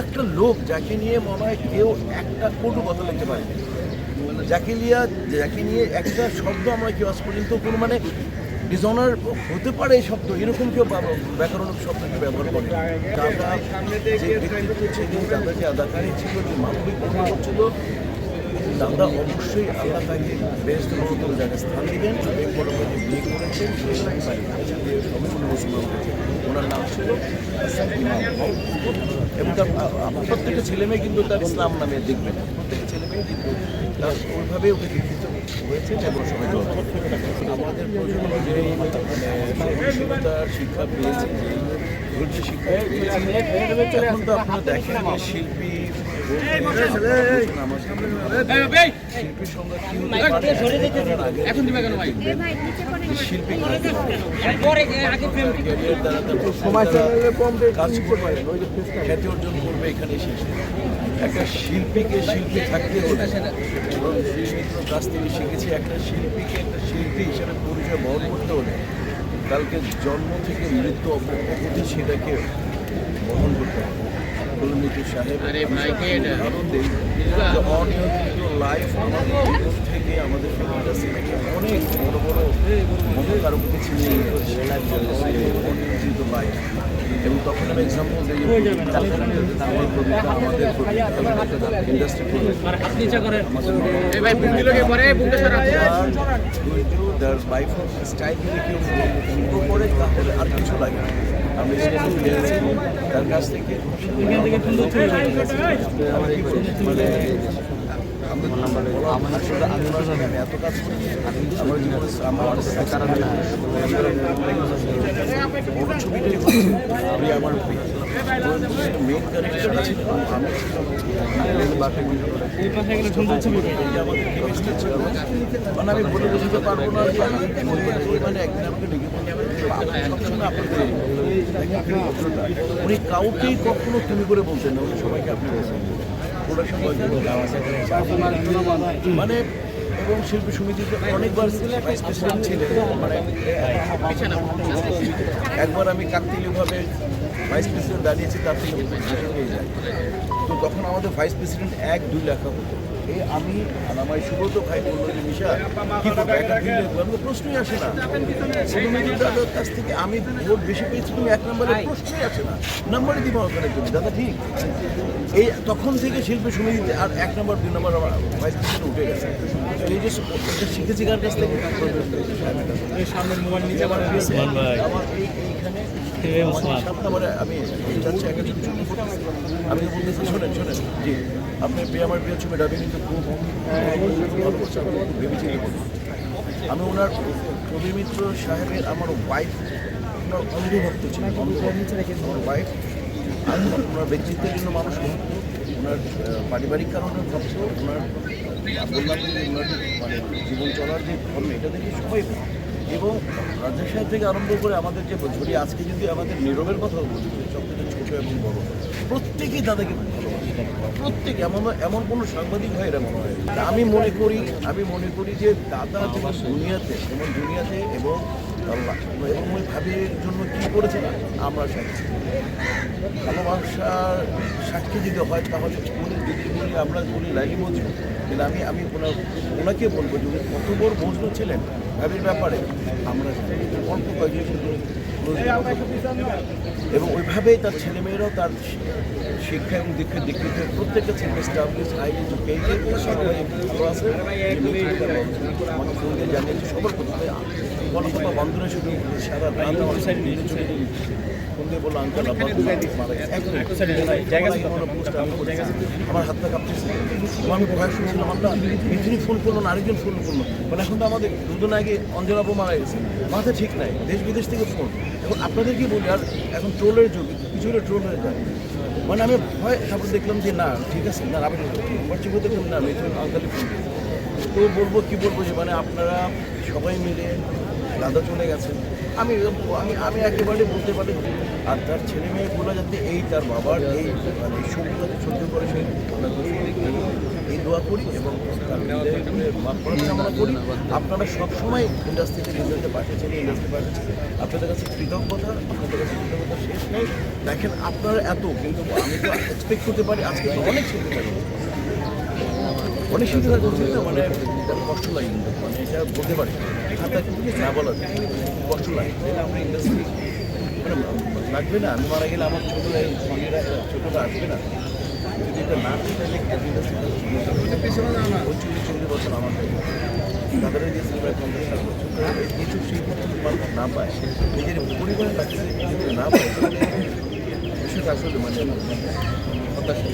একটা লোক যাকে নিয়ে মনে হয় কেউ একটা কটু কথা লিখতে পারে। যাকে নিয়ে যাকে নিয়ে একটা শব্দ আমরা কেউ আজ পর্যন্ত কোনো মানে ডিজনার হতে পারে এই শব্দ, এরকম কেউ ব্যাকরণ ব্যাকরণিক শব্দ কেউ ব্যবহার করে। দাদা যে ব্যক্তিত্ব ছিল যে আদাকারী ছিল যে মানবিক ছিল দাদা অবশ্যই আল্লাহ তাকে বেস্ট মতো জায়গায় স্থান দিবেন। এবং পরবর্তী বিয়ে করেছেন ওনার নাম ছিল এবং তার প্রত্যেকটা ছেলে মেয়ে কিন্তু তার ইসলাম নামে দেখবেন প্রত্যেকটা ছেলে মেয়ে কিন্তু তার ওইভাবে ওকে দীক্ষিত হয়েছে এবং সবাই আমাদের প্রজন্ম যে মানে শিক্ষা পেয়েছে যে শিক্ষা এখন তো আপনারা দেখেন শিল্পী খ্যাতি অর্জন করবে এখানে শেষ একটা শিল্পীকে শিল্পী থাকতে হলে কাছ থেকে শিখেছি একটা শিল্পীকে একটা শিল্পী হিসেবে পরিচয় বহন করতে হলে কালকে জন্ম থেকে মৃত্যু অবধি সেটাকে বহন করতে হবে। কলমিতু সাহেব উদাহরণ যে অনিয়ন্ত্রিত লাইফ আমাদের জীবন থেকে আমাদের ফ্যামিলি থেকে অনেক বড় বড় মনোকারককে ছিনিয়ে নিয়েছে অনিয়ন্ত্রিত লাইফ এবং তখন আমি এক্সাম্পল দিই আমার কবিতা আমাদের ইন্ডাস্ট্রি তার লাইফ স্টাইল যদি কেউ করে তাহলে আর কিছু লাগে না। আমি স্কুল পেয়েছি তার কাছ থেকে আমার কি মানে আমি আসলে সাথে আমি এত কাজ করি। আমার জীবনে আমার বড় ছবিটাই আমি আমার মেন আমি বোঝাতে পারব না ডেকে। উনি কাউকেই কখনো তুমি করে বলতেন না, উনি সবাইকে আপনি বলছেন মানে এবং শিল্পী সমিতিতে অনেকবার ছিলেন মানে একবার আমি কাকতিলীয়ভাবে ভাইস প্রেসিডেন্ট দাঁড়িয়েছে তার থেকে পেয়ে যাই তো তখন আমাদের ভাইস প্রেসিডেন্ট এক দুই লেখা হতো। এই আমি আমার সুব্রত ভাই বলল যে মিশা কি তো প্রশ্নই আসে না। দাদার কাছ থেকে আমি ভোট বেশি পেয়েছি তুমি এক নম্বরে প্রশ্নই আসে না। নম্বরে দিব ওখানে তুমি দাদা ঠিক? এই তখন থেকে শিল্পী সমিতিতে আর এক নম্বর দুই নম্বর আমার ভাইস প্রেসিডেন্ট উঠে গেছে। তো এই যে শিখেছি কার কাছ থেকে? সামনের মোবাইল নিচে আমার এইখানে সাত নম্বরে আমি যাচ্ছি ছোট ফটো। আমি বলতেছি, শোনেন জি প্রিয় আমার প্রিয় ছবি, ডাবিং, কিন্তু খুব ভালো করছে আপনি বলুন আমি ওনার কবি মিত্র সাহেবের, আমার ওয়াইফ ওনার অন্ধভক্ত ছিল আমার ওয়াইফ ওনার ব্যক্তিত্বের জন্য মানুষ ওনার পারিবারিক কারণে ভক্ত ওনার বললাম ওনার মানে জীবন চলার যে ধর্ম, এটা দেখে সবাই। এবং রাজ্যের সাহেব থেকে আরম্ভ করে আমাদের যে ঝুড়ি আজকে যদি আমাদের নীরবের কথা বলি সবথেকে ছোট এবং বড়, প্রত্যেকেই দাদাকে প্রত্যেক, এমন এমন কোনো সাংবাদিক হয় এরা মনে হয় আমি মনে করি, আমি মনে করি যে দাদা যেমন দুনিয়াতে যেমন দুনিয়াতে এবং আল্লাহ ওই ভাবির জন্য কী করেছে আমরা সাক্ষী। ভালোবাসার সাক্ষী যদি হয়, তাহলে উনি যদি উনি আমরা বলি লাইলি মজনু কিন্তু আমি আমি ওনার ওনাকে বলব যে উনি কত বড় মজনু ছিলেন ভাবির ব্যাপারে আমরা। অল্প কয়েকজন এবং ওইভাবেই তার ছেলেমেয়েরাও তার শিক্ষা এবং দীক্ষা দীক্ষিত প্রত্যেকটা ছেলে স্টাবলিশ হাই এডুকেটেড ভালো আছে। জানিয়েছে, সবার প্রথমে কলকাতা বন্ধুরা শুধু সারা রাত আমার সাইড নিয়ে ফোন দিয়ে বলল আঙ্কাল আব্বা মারা গেছে। আমার হাতটা কাঁপতেছে এবং আমি ভয় শুনছিলাম আমরা মিথুনি ফোন করল না আরেকজন ফোন করল। মানে এখন তো আমাদের দুদিন আগে অঞ্জনাবু মারা গেছে। মাথা ঠিক নাই দেশ বিদেশ থেকে ফোন এখন আপনাদেরকে বলি আর এখন ট্রোলের যুগ কিছু হলে ট্রোল হয়ে যায়। মানে আমি ভয় তারপর দেখলাম যে না ঠিক আছে না আমি হোয়াটসঅ্যাপ দেখলাম না মিথুন আঙ্কালি ফোন তো বলব কি বলব যে মানে আপনারা সবাই মিলে দাদা চলে গেছেন আমি আমি আমি একেবারে বলতে পারি আর তার ছেলে মেয়েগুলো যাতে এই তার বাবার এই মানে এই শোক যাতে সহ্য করে সেই এই দোয়া করি এবং কামনা করি। আপনারা সবসময় ইন্ডাস্ট্রিতে নিজেদেরকে পাঠিয়েছেন ইন্ডাস্ট্রি পাঠিয়েছেন আপনাদের কাছে কৃতজ্ঞতা, আপনাদের কাছে কৃতজ্ঞতা শেষ নেই। দেখেন আপনারা এত, কিন্তু আমি তো এক্সপেক্ট করতে পারি, আজকে অনেক থাকে অনেক শিল্পী থাকে না মানে কষ্ট লাগে মানে এটা বলতে পারি। খাতা না বলা যায়। কষ্ট লাগে। তাহলে আমরা ইন্ডাস্ট্রি মানে লাগবে না, আমি মারা গেলে আমার ছোটো সঙ্গীরা ছোটোটা আসবে না। যদি এটা না তাহলে ইন্ডাস্ট্রিটা চল্লিশ বছর আমার তাদের দিয়েছে প্রায় পঞ্চাশ ষাট বছর কিছু শিল্প মানুষ না পায়। নিজের পরিবারের কাছে না পায় বিষয়টা আসলে মানে হতাশা